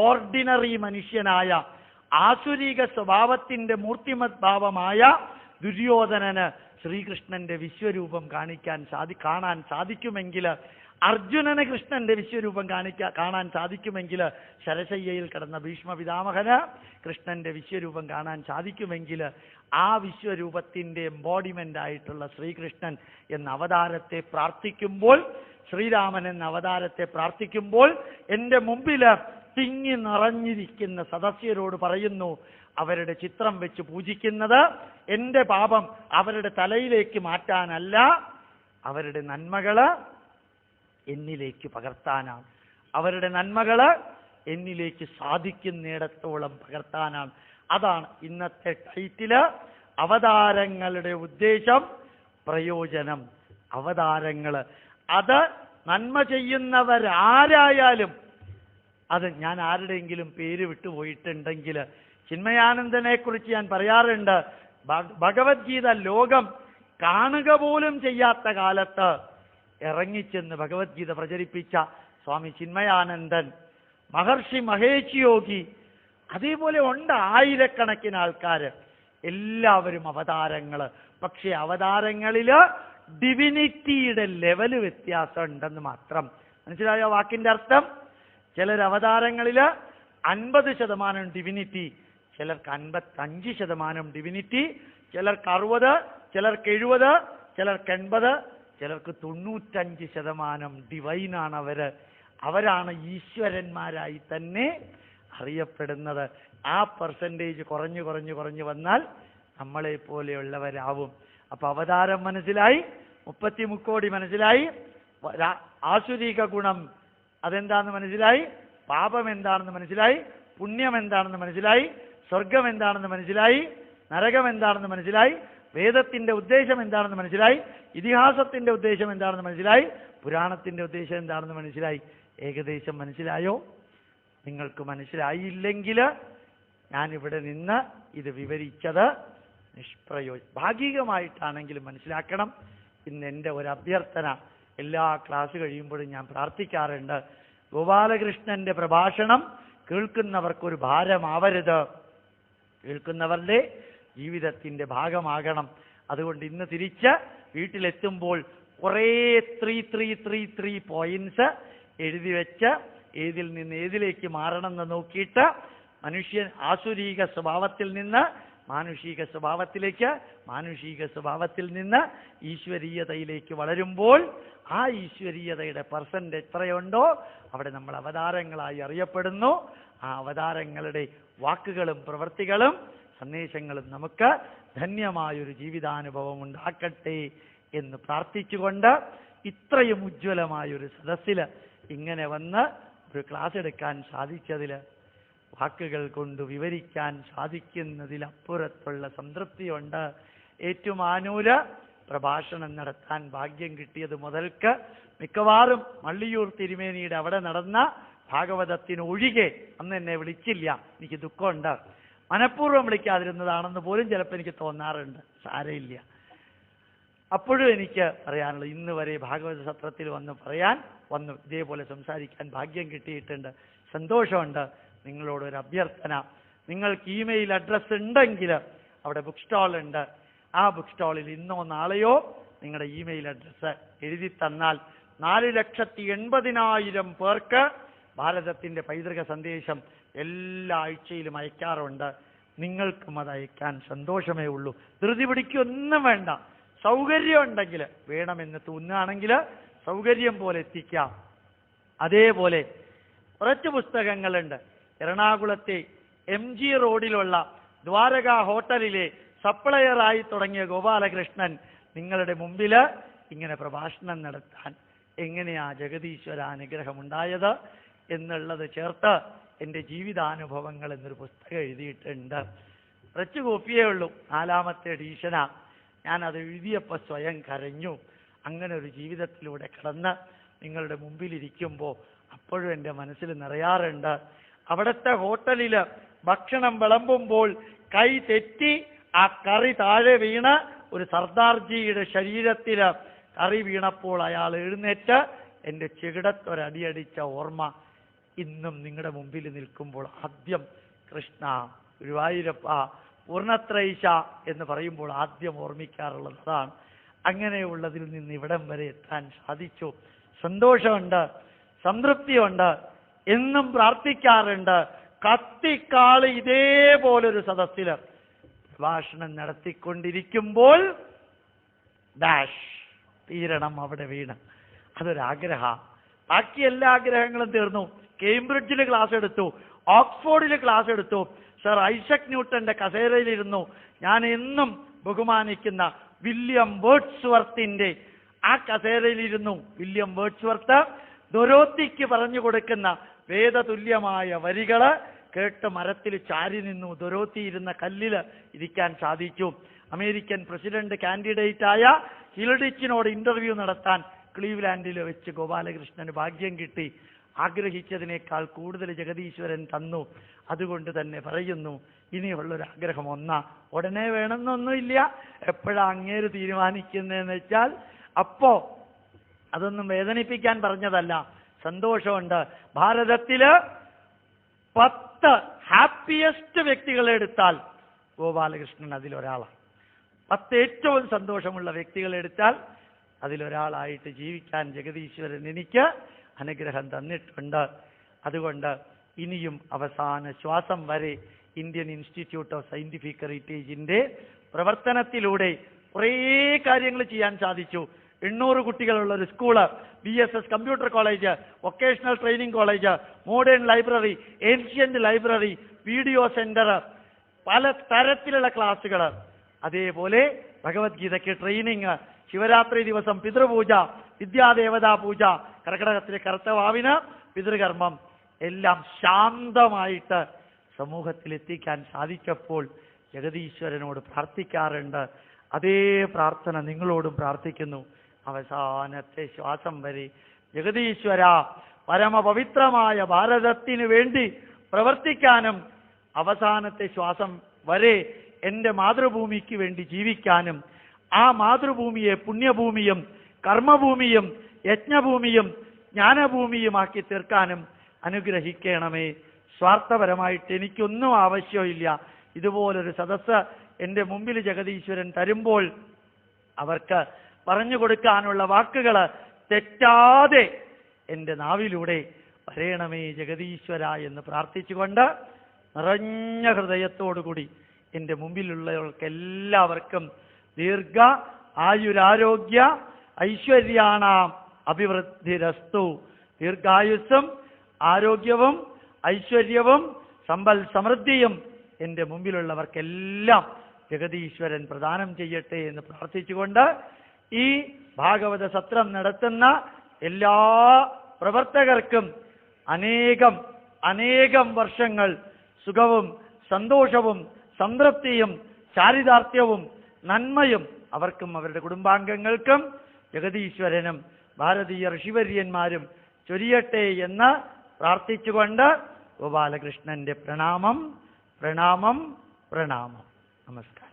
Ordinary മനുഷ്യനായ ആസുരിക സ്വഭാവത്തിന്റെ മൂർത്തിമത് ഭാവമായ ദുര്യോധനന് ശ്രീകൃഷ്ണന്റെ വിശ്വരൂപം കാണിക്കാൻ സാധി കാണാൻ സാധിക്കുമെങ്കിൽ അർജുനന് കൃഷ്ണന്റെ വിശ്വരൂപം കാണിക്കാൻ കാണാൻ സാധിക്കുമെങ്കിൽ ശരശയ്യയിൽ കിടന്ന ഭീഷ്മ പിതാമഹന് കൃഷ്ണന്റെ വിശ്വരൂപം കാണാൻ സാധിക്കുമെങ്കിൽ ആ വിശ്വരൂപത്തിന്റെ എംബോഡിമെന്റ് ആയിട്ടുള്ള ശ്രീകൃഷ്ണൻ എന്ന അവതാരത്തെ പ്രാർത്ഥിക്കുമ്പോൾ ശ്രീരാമൻ എന്ന അവതാരത്തെ പ്രാർത്ഥിക്കുമ്പോൾ എന്റെ മുമ്പിൽ തിങ്ങി നിറഞ്ഞിരിക്കുന്ന സദസ്യരോട് പറയുന്നു അവരുടെ ചിത്രം വെച്ച് പൂജിക്കുന്നത് എന്റെ പാപം അവരുടെ തലയിലേക്ക് മാറ്റാനല്ല അവരുടെ നന്മകൾ എന്നിലേക്ക് പകർത്താനാണ്. അവരുടെ നന്മകൾ എന്നിലേക്ക് സാധിക്കുന്നിടത്തോളം പകർത്താനാണ്. അതാണ് ഇന്നത്തെ ടൈറ്റിൽ. അവതാരങ്ങളുടെ ഉദ്ദേശം പ്രയോജനം. അവതാരങ്ങൾ. അത് നന്മ ചെയ്യുന്നവരാരായാലും അത് ഞാൻ ആരുടെയെങ്കിലും പേര് വിട്ടുപോയിട്ടുണ്ടെങ്കിൽ ചിന്മയാനന്ദനെ കുറിച്ച് ഞാൻ പറയാറുണ്ട്. ഭഗവത്ഗീത ലോകം കാണുക പോലും ചെയ്യാത്ത കാലത്ത് ഇറങ്ങിച്ചെന്ന് ഭഗവത്ഗീത പ്രചരിപ്പിച്ച സ്വാമി ചിന്മയാനന്ദൻ മഹർഷി മഹേഷ് യോഗി അതേപോലെ ഉണ്ട് ആയിരക്കണക്കിന് ആൾക്കാർ. എല്ലാവരും അവതാരങ്ങൾ. പക്ഷെ അവതാരങ്ങളിൽ ഡിവിനിറ്റിയുടെ ലെവൽ വ്യത്യാസം ഉണ്ടെന്ന് മാത്രം. മനസ്സിലായോ വാക്കിന്റെ അർത്ഥം? ചിലർ അവതാരങ്ങളിൽ അൻപത് ശതമാനം ഡിവിനിറ്റി ചിലർക്ക് അൻപത്തഞ്ച് ശതമാനം ഡിവിനിറ്റി ചിലർക്ക് അറുപത് ചിലർക്ക് എഴുപത് ചിലർക്ക് എൺപത് ചിലർക്ക് തൊണ്ണൂറ്റഞ്ച് ശതമാനം ഡിവൈനാണ് അവർ. അവരാണ് ഈശ്വരന്മാരായി തന്നെ അറിയപ്പെടുന്നത്. ആ പെർസെന്റേജ് കുറഞ്ഞു കുറഞ്ഞു കുറഞ്ഞു വന്നാൽ നമ്മളെ പോലെയുള്ളവരാവും. അപ്പൊ അവതാരം മനസ്സിലായി മുപ്പത്തി മുക്കോടി മനസ്സിലായി. ആസുരിക ഗുണം അതെന്താണെന്ന് മനസ്സിലായി? പാപം എന്താണെന്ന് മനസ്സിലായി? പുണ്യം എന്താണെന്ന് മനസ്സിലായി? സ്വർഗം എന്താണെന്ന് മനസ്സിലായി? നരകം എന്താണെന്ന് മനസ്സിലായി? വേദത്തിന്റെ ഉദ്ദേശം എന്താണെന്ന് മനസ്സിലായി? ഇതിഹാസത്തിന്റെ ഉദ്ദേശം എന്താണെന്ന് മനസ്സിലായി? പുരാണത്തിന്റെ ഉദ്ദേശം എന്താണെന്ന് മനസ്സിലായി? ഏകദേശം മനസ്സിലായോ? നിങ്ങൾക്ക് മനസ്സിലായില്ലെങ്കിൽ ഞാനിവിടെ നിന്ന് ഇത് വിവരിച്ചത് നിഷ്പ്രയോ ഭാഗികമായിട്ടാണെങ്കിലും മനസ്സിലാക്കണം. ഇന്ന് എന്റെ ഒരു അഭ്യർത്ഥന എല്ലാ ക്ലാസ് കഴിയുമ്പോഴും ഞാൻ പ്രാർത്ഥിക്കാറുണ്ട്. ഗോപാലകൃഷ്ണന്റെ പ്രഭാഷണം കേൾക്കുന്നവർക്കൊരു ഭാരമാവരുത്. കേൾക്കുന്നവരുടെ ജീവിതത്തിന്റെ ഭാഗമാകണം. അതുകൊണ്ട് ഇന്ന് തിരിച്ച് വീട്ടിലെത്തുമ്പോൾ കുറേ three three three three points എഴുതി വെച്ച് ഏതിൽ നിന്ന് ഏതിലേക്ക് മാറണമെന്ന് നോക്കിയിട്ട് മനുഷ്യൻ ആസുരീക സ്വഭാവത്തിൽ നിന്ന് മാനുഷിക സ്വഭാവത്തിലേക്ക് മാനുഷിക സ്വഭാവത്തിൽ നിന്ന് ഈശ്വരീയതയിലേക്ക് വളരുമ്പോൾ ആ ഈശ്വരീയതയുടെ പെർസെന്റ് എത്രയുണ്ടോ അവിടെ നമ്മൾ അവതാരങ്ങളായി അറിയപ്പെടുന്നു. ആ അവതാരങ്ങളുടെ വാക്കുകളും പ്രവൃത്തികളും സന്ദേശങ്ങളും നമുക്ക് ധന്യമായൊരു ജീവിതാനുഭവം ഉണ്ടാക്കട്ടെ എന്ന് പ്രാർത്ഥിച്ചുകൊണ്ട് ഇത്രയും ഉജ്ജ്വലമായൊരു സദസ്സിൽ ഇങ്ങനെ വന്ന് ഒരു ക്ലാസ് എടുക്കാൻ സാധിച്ചതിൽ വാക്കുകൾ കൊണ്ട് വിവരിക്കാൻ സാധിക്കുന്നതിലപ്പുറത്തുള്ള സംതൃപ്തിയുണ്ട്. ഏറ്റുമാനൂര് പ്രഭാഷണം നടത്താൻ ഭാഗ്യം കിട്ടിയത് മുതൽക്ക് മിക്കവാറും മള്ളിയൂർ തിരുമേനിയുടെ അവിടെ നടന്ന ഭാഗവതത്തിന് ഒഴികെ അന്ന് എന്നെ വിളിച്ചില്ല. എനിക്ക് ദുഃഖമുണ്ട്. മനഃപൂർവം വിളിക്കാതിരുന്നതാണെന്ന് പോലും ചിലപ്പോൾ എനിക്ക് തോന്നാറുണ്ട്. സാരയില്ല അപ്പോഴും എനിക്ക് പറയാനുള്ളത് ഇന്ന് വരെ ഭാഗവത സത്രത്തിൽ വന്ന് പറയാൻ വന്നു ഇതേപോലെ സംസാരിക്കാൻ ഭാഗ്യം കിട്ടിയിട്ടുണ്ട്. സന്തോഷമുണ്ട്. നിങ്ങളോട് ഒരു അഭ്യർത്ഥന. നിങ്ങൾക്ക് ഇമെയിൽ അഡ്രസ്സ് ഉണ്ടെങ്കിൽ അവിടെ ബുക്ക് സ്റ്റാൾ ഉണ്ട്. ആ ബുക്ക് സ്റ്റാളിൽ ഇന്നോ നാളെയോ നിങ്ങളുടെ ഇമെയിൽ അഡ്രസ്സ് എഴുതി തന്നാൽ നാല് ലക്ഷത്തി എൺപതിനായിരം പേർക്ക് ഭാരതത്തിന്റെ പൈതൃക സന്ദേശം എല്ലാ ആഴ്ചയിലും അയക്കാറുണ്ട്. നിങ്ങൾക്കും അത് അയക്കാൻ സന്തോഷമേ ഉള്ളൂ. ധൃതി പിടിക്കൊന്നും വേണ്ട. സൗകര്യം ഉണ്ടെങ്കിൽ വേണമെന്ന് തോന്നുകയാണെങ്കിൽ സൗകര്യം പോലെ എത്തിക്കാം. അതേപോലെ കുറച്ച് പുസ്തകങ്ങളുണ്ട്. എറണാകുളത്തെ എം ജി റോഡിലുള്ള ദ്വാരക ഹോട്ടലിലെ സപ്ലയറായി തുടങ്ങിയ ഗോപാലകൃഷ്ണൻ നിങ്ങളുടെ മുമ്പിൽ ഇങ്ങനെ പ്രഭാഷണം നടത്താൻ എങ്ങനെയാ ജഗതീശ്വര അനുഗ്രഹം ഉണ്ടായത് എന്നുള്ളത് ചേർത്ത് എന്റെ ജീവിതാനുഭവങ്ങൾ എന്നൊരു പുസ്തകം എഴുതിയിട്ടുണ്ട്. കുറച്ച് കോപ്പിയേ ഉള്ളൂ. നാലാമത്തെ എഡീഷനാ ഞാൻ അത് എഴുതിയപ്പോൾ സ്വയം കരഞ്ഞു. അങ്ങനെ ഒരു ജീവിതത്തിലൂടെ കടന്ന് നിങ്ങളുടെ മുമ്പിലിരിക്കുമ്പോൾ അപ്പോഴും എന്റെ മനസ്സിൽ നിറയാറുണ്ട്. അവിടുത്തെ ഹോട്ടലിൽ ഭക്ഷണം വിളമ്പുമ്പോൾ കൈ തെറ്റി ആ കറി താഴെ വീണ് ഒരു സർദാർജിയുടെ ശരീരത്തിൽ കറി വീണപ്പോൾ അയാൾ എഴുന്നേറ്റ് എന്റെ ചെകിടത്തൊരടിയടിച്ച ഓർമ്മ ഇന്നും നിങ്ങളുടെ മുമ്പിൽ നിൽക്കുമ്പോൾ ആദ്യം കൃഷ്ണ ഗുരുവായൂരപ്പ പൂർണത്രൈശ എന്ന് പറയുമ്പോൾ ആദ്യം ഓർമ്മിക്കാറുള്ളതാണ് അങ്ങനെയുള്ളതിൽ നിന്ന് ഇവിടം വരെ എത്താൻ സാധിച്ചു. സന്തോഷമുണ്ട് സംതൃപ്തിയുണ്ട്. എന്നും പ്രാർത്ഥിക്കാറുണ്ട്. കത്തിക്കാൾ ഇതേപോലൊരു സദസ്സിൽ പ്രഭാഷണം നടത്തിക്കൊണ്ടിരിക്കുമ്പോൾ ഡാഷ് തീരണം അവിടെ വീണ്. അതൊരാഗ്രഹ. ബാക്കി എല്ലാ ആഗ്രഹങ്ങളും തീർന്നു. കേംബ്രിഡ്ജിൽ ക്ലാസ് എടുത്തു. ഓക്സ്ഫോർഡിൽ ക്ലാസ് എടുത്തു. സർ ഐസക് ന്യൂട്ടന്റെ കസേരയിലിരുന്നു. ഞാൻ എന്നും ബഹുമാനിക്കുന്ന വില്യം വേർഡ്സ്വർത്തിന്റെ ആ കസേരയിലിരുന്നു. വില്യം വേർഡ്സ്വർത്ത് ദൊരോത്തിക്ക് പറഞ്ഞു കൊടുക്കുന്ന വേദതുല്യമായ വരികൾ കേട്ട് മരത്തിൽ ചാരി നിന്നു ദുരോത്തിയിരുന്ന കല്ലിൽ ഇരിക്കാൻ സാധിച്ചു. അമേരിക്കൻ പ്രസിഡന്റ് കാൻഡിഡേറ്റ് ആയ ഹിൽഡിച്ചിനോട് ഇന്റർവ്യൂ നടത്താൻ ക്ലീവ്ലാൻഡിൽ വെച്ച് ഗോപാലകൃഷ്ണന് ഭാഗ്യം കിട്ടി. ആഗ്രഹിച്ചതിനേക്കാൾ കൂടുതൽ ജഗദീശ്വരൻ തന്നു. അതുകൊണ്ട് തന്നെ പറയുന്നു ഇനിയുള്ളൊരു ആഗ്രഹം ഒന്നാ ഉടനെ വേണമെന്നൊന്നുമില്ല. എപ്പോഴാ അങ്ങേര് തീരുമാനിക്കുന്നതെന്ന് വെച്ചാൽ അപ്പോ അതൊന്നും വേദനിപ്പിക്കാൻ പറഞ്ഞതല്ല. സന്തോഷമുണ്ട്. ഭാരതത്തിൽ പത്ത് ഹാപ്പിയസ്റ്റ് വ്യക്തികളെ എടുത്താൽ ഗോപാലകൃഷ്ണൻ അതിലൊരാളാണ്. പത്ത് ഏറ്റവും സന്തോഷമുള്ള വ്യക്തികളെ എടുത്താൽ അതിലൊരാളായിട്ട് ജീവിക്കാൻ ജഗദീശ്വരൻ എനിക്ക് അനുഗ്രഹം തന്നിട്ടുണ്ട്. അതുകൊണ്ട് ഇനിയും അവസാന ശ്വാസം വരെ ഇന്ത്യൻ ഇൻസ്റ്റിറ്റ്യൂട്ട് ഓഫ് സയന്റിഫിക് ഹെറിറ്റേജിന്റെ പ്രവർത്തനത്തിലൂടെ കുറേ കാര്യങ്ങൾ ചെയ്യാൻ സാധിച്ചു. എണ്ണൂറ് കുട്ടികളുള്ള ഒരു school B S S computer college vocational training college modern library ancient library video centre പല തരത്തിലുള്ള ക്ലാസ്സുകൾ അതേപോലെ ഭഗവത്ഗീതയ്ക്ക് ട്രെയിനിങ് ശിവരാത്രി ദിവസം പിതൃപൂജ വിദ്യാദേവതാ പൂജ കർക്കടകത്തിലെ കർത്തവാവിന് പിതൃകർമ്മം. എല്ലാം ശാന്തമായിട്ട് സമൂഹത്തിൽ എത്തിക്കാൻ സാധിച്ചപ്പോൾ ജഗതീശ്വരനോട് പ്രാർത്ഥിക്കാറുണ്ട്. അതേ പ്രാർത്ഥന നിങ്ങളോടും പ്രാർത്ഥിക്കുന്നു. അവസാനത്തെ ശ്വാസം വരെ. ജഗതീശ്വര പരമപവിത്രമായ ഭാരതത്തിന് വേണ്ടി പ്രവർത്തിക്കാനും അവസാനത്തെ ശ്വാസം വരെ എന്റെ മാതൃഭൂമിക്ക് വേണ്ടി ജീവിക്കാനും ആ മാതൃഭൂമിയെ പുണ്യഭൂമിയും കർമ്മഭൂമിയും യജ്ഞഭൂമിയും ജ്ഞാനഭൂമിയുമാക്കി തീർക്കാനും അനുഗ്രഹിക്കണമേ. സ്വാർത്ഥപരമായിട്ട് എനിക്കൊന്നും ആവശ്യമില്ല. ഇതുപോലൊരു സദസ്സ് എന്റെ മുമ്പിൽ ജഗതീശ്വരൻ തരുമ്പോൾ അവർക്ക് പറഞ്ഞു കൊടുക്കാനുള്ള വാക്കുകൾ തെറ്റാതെ എന്റെ നാവിലൂടെ വരേണമേ ജഗതീശ്വര എന്ന് പ്രാർത്ഥിച്ചുകൊണ്ട് നിറഞ്ഞ ഹൃദയത്തോടുകൂടി എന്റെ മുമ്പിലുള്ളവർക്ക് എല്ലാവർക്കും ദീർഘ ആയുരാരോഗ്യ ഐശ്വര്യാണാം അഭിവൃദ്ധിരസ്തു. ദീർഘായുസ്സും ആരോഗ്യവും ഐശ്വര്യവും സമ്പൽ സമൃദ്ധിയും എന്റെ മുമ്പിലുള്ളവർക്കെല്ലാം ജഗതീശ്വരൻ പ്രദാനം ചെയ്യട്ടെ എന്ന് പ്രാർത്ഥിച്ചുകൊണ്ട് ഈ ഭാഗവത സത്രം നടത്തുന്ന എല്ലാ പ്രവർത്തകർക്കും അനേകം അനേകം വർഷങ്ങൾ സുഖവും സന്തോഷവും സംതൃപ്തിയും ചാരിതാർത്ഥ്യവും നന്മയും അവർക്കും അവരുടെ കുടുംബാംഗങ്ങൾക്കും ജഗതീശ്വരനും ഭാരതീയ ഋഷിവര്യന്മാരും ചൊരിയട്ടെ എന്ന് പ്രാർത്ഥിച്ചുകൊണ്ട് ഗോപാലകൃഷ്ണന്റെ പ്രണാമം പ്രണാമം പ്രണാമം. നമസ്കാരം.